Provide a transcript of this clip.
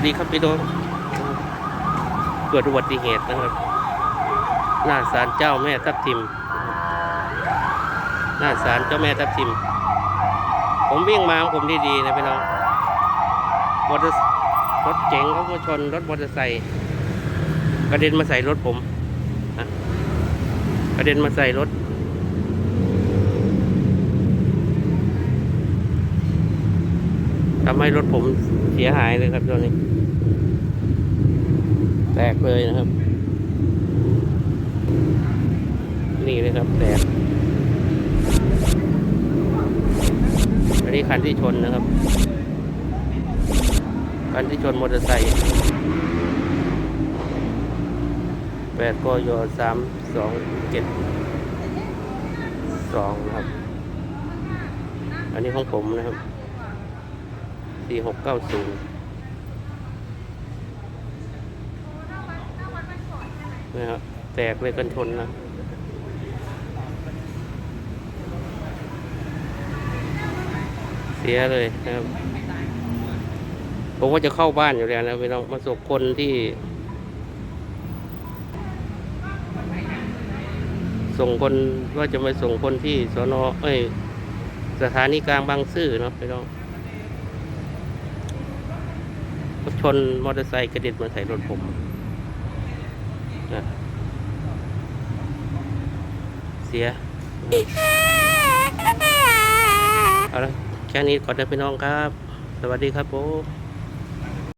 วัสดีครับพี่น้องเกิดอุบัติเหตุนะครับ หน้าศาลเจ้าแม่ทับทิม หน้าศาลเจ้าแม่ทับทิม ผมวิ่งมาของผมดีๆนะพี่น้องมอเตอร์รถเก๋งเขามาชนรถมอเตอร์ไซค์กระเด็นมาใส่รถผมกระเด็นมาใส่รถทำให้รถผมเสียหายเลยครับตัวนี้ แตกเลยนะครับ นี่เลยครับแตกอันนี้คันที่ชนนะครับ คันที่ชนมอเตอร์ไซค์แปดกยสามสองเจ็ดสองนะครับ อันนี้ของผมนะครับสี่หกเก้าศูนย์ นะครับแตกเลยกันชนนะเสียเลยนะครับ ผมก็จะเข้าบ้านอยู่แล้วนะพี่น้องมาส่งคนที่ ส่งคนว่าจะมาส่งคนที่สนเอ้ยสถานีกลางบางซื่อเนาะพี่น้องชนมอเตอร์ไซค์กระเด็นมาใส่รถผม เสีย เอาละแค่นี้ก่อนนะพี่น้องครับ สวัสดีครับผม